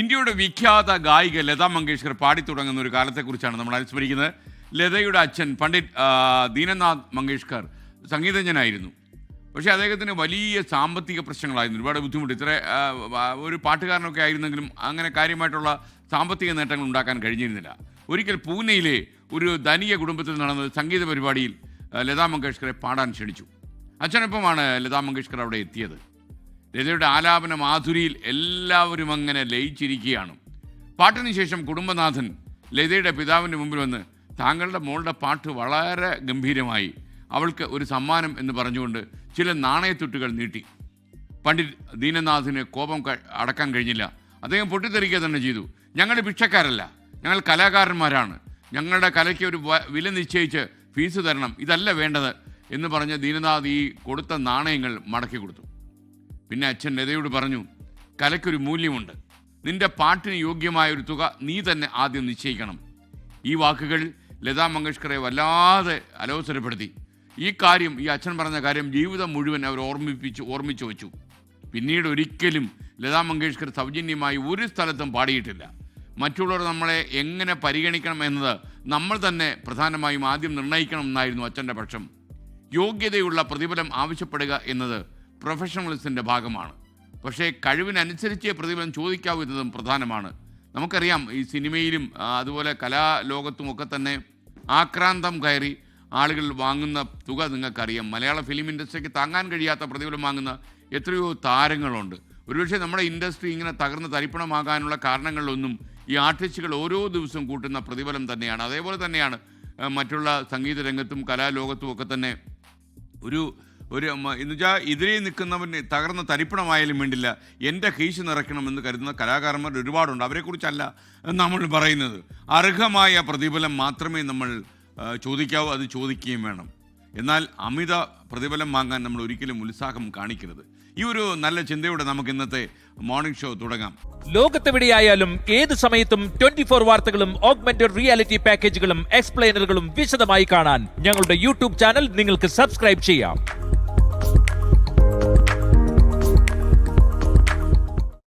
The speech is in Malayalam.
ഇന്ത്യയുടെ വിഖ്യാത ഗായിക ലതാ മങ്കേഷ്കർ പാടിത്തുടങ്ങുന്ന ഒരു കാലത്തെക്കുറിച്ചാണ് നമ്മൾ അനുസ്മരിക്കുന്നത്. ലതയുടെ അച്ഛൻ പണ്ഡിറ്റ് ദീനനാഥ് മങ്കേഷ്കർ സംഗീതജ്ഞനായിരുന്നു. പക്ഷേ അദ്ദേഹത്തിന് വലിയ സാമ്പത്തിക പ്രശ്നങ്ങളായിരുന്നു. ഒരുപാട് ബുദ്ധിമുട്ട്. ഇത്ര ഒരു പാട്ടുകാരനൊക്കെ ആയിരുന്നെങ്കിലും അങ്ങനെ കാര്യമായിട്ടുള്ള സാമ്പത്തിക നേട്ടങ്ങൾ ഉണ്ടാക്കാൻ കഴിഞ്ഞിരുന്നില്ല. ഒരിക്കൽ പൂനെയിലെ ഒരു ധനിക കുടുംബത്തിൽ നടന്ന സംഗീത പരിപാടിയിൽ ലതാ മങ്കേഷ്കറെ പാടാൻ ക്ഷണിച്ചു. അച്ഛനൊപ്പമാണ് ലതാ മങ്കേഷ്കർ അവിടെ എത്തിയത്. ലതയുടെ ആലാപന മാധുരിയിൽ എല്ലാവരും അങ്ങനെ ലയിച്ചിരിക്കുകയാണ്. പാട്ടിന് ശേഷം കുടുംബനാഥൻ ലതയുടെ പിതാവിന്റെ മുമ്പിൽ വന്ന് താങ്കളുടെ മോളുടെ പാട്ട് വളരെ ഗംഭീരമായി അവൾക്ക് ഒരു സമ്മാനം എന്ന് പറഞ്ഞുകൊണ്ട് ചില നാണയത്തുട്ടുകൾ നീട്ടി. പണ്ഡിറ്റ് ദീനനാഥിന് കോപം അടക്കാൻ കഴിഞ്ഞില്ല. അദ്ദേഹം പൊട്ടിത്തെറിക്കുക തന്നെ ചെയ്തു. ഞങ്ങൾ ഭിക്ഷക്കാരല്ല. ഞങ്ങൾ കലാകാരന്മാരാണ്. ഞങ്ങളുടെ കലയ്ക്ക് ഒരു വില നിശ്ചയിച്ച് ഫീസ് തരണം. ഇതല്ല വേണ്ടത് എന്ന് പറഞ്ഞ് ദീനനാഥ് ഈ കൊടുത്ത നാണയങ്ങൾ മടക്കി കൊടുത്തു. പിന്നെ അച്ഛൻ ലതയോട് പറഞ്ഞു കലയ്ക്കൊരു മൂല്യമുണ്ട്. നിന്റെ പാട്ടിന് യോഗ്യമായൊരു തുക നീ തന്നെ ആദ്യം നിശ്ചയിക്കണം. ഈ വാക്കുകൾ ലതാ മങ്കേഷ്കറെ വല്ലാതെ അലോസരപ്പെടുത്തി. ഈ കാര്യം ഈ അച്ഛൻ പറഞ്ഞ കാര്യം ജീവിതം മുഴുവൻ അവർ ഓർമ്മിപ്പിച്ച് ഓർമ്മിച്ചു വെച്ചു. പിന്നീട് ഒരിക്കലും ലതാ മങ്കേഷ്കർ സൗജന്യമായി ഒരു സ്ഥലത്തും പാടിയിട്ടില്ല. മറ്റുള്ളവർ നമ്മളെ എങ്ങനെ പരിഗണിക്കണം എന്നത് നമ്മൾ തന്നെ പ്രധാനമായും ആദ്യം നിർണയിക്കണം എന്നായിരുന്നു അച്ഛന്റെ പക്ഷം. യോഗ്യതയുള്ള പ്രതിഫലം ആവശ്യപ്പെടുക എന്നത് പ്രൊഫഷണലിസത്തിന്റെ ഭാഗമാണ്. പക്ഷേ കഴിവിനനുസരിച്ച് പ്രതിഫലം ചോദിക്കാവൂ എന്നതും പ്രധാനമാണ്. നമുക്കറിയാം ഈ സിനിമയിലും അതുപോലെ കലാലോകത്തുമൊക്കെ തന്നെ ആക്രാന്തം കയറി ആളുകൾ വാങ്ങുന്ന തുക നിങ്ങൾക്കറിയാം. മലയാള ഫിലിം ഇൻഡസ്ട്രിക്ക് താങ്ങാൻ കഴിയാത്ത പ്രതിഫലം വാങ്ങുന്ന എത്രയോ താരങ്ങളുണ്ട്. ഒരുപക്ഷെ നമ്മുടെ ഇൻഡസ്ട്രി ഇങ്ങനെ തകർന്ന് തരിപ്പണമാകാനുള്ള കാരണങ്ങളിലൊന്നും ഈ ആർട്ടിസ്റ്റുകൾ ഓരോ ദിവസവും കൂട്ടുന്ന പ്രതിഫലം തന്നെയാണ്. അതേപോലെ തന്നെയാണ് മറ്റുള്ള സംഗീത രംഗത്തും കലാലോകത്തും ഒക്കെ തന്നെ ഒരു ഒരു എന്ന് എന്നുവെച്ചാൽ എതിരെ നിൽക്കുന്നവന് തകർന്ന തരിപ്പണമായാലും വേണ്ടില്ല. എന്റെ കീശ് നിറയ്ക്കണമെന്ന് കരുതുന്ന കലാകാരന്മാർ ഒരുപാടുണ്ട്. അവരെക്കുറിച്ചല്ല നമ്മൾ പറയുന്നത്. അർഹമായ പ്രതിഫലം മാത്രമേ നമ്മൾ ചോദിക്കാവൂ അത് ചോദിക്കുകയും വേണം. എന്നാൽ അമിത പ്രതിഫലം വാങ്ങാൻ നമ്മൾ ഒരിക്കലും ഉത്സാഹം കാണിക്കരുത്. ഈ ഒരു നല്ല ചിന്തയോടെ നമുക്ക് ഇന്നത്തെ മോർണിംഗ് ഷോ തുടങ്ങാം. ലോകത്തെവിടെയായാലും ഏത് സമയത്തും ട്വന്റി ഫോർ വാർത്തകളും ഓഗ്മെന്റഡ് റിയാലിറ്റി പാക്കേജുകളും എക്സ്പ്ലെയിനറുകളും വിശദമായി കാണാൻ ഞങ്ങളുടെ യൂട്യൂബ് ചാനൽ നിങ്ങൾക്ക് സബ്സ്ക്രൈബ് ചെയ്യാം.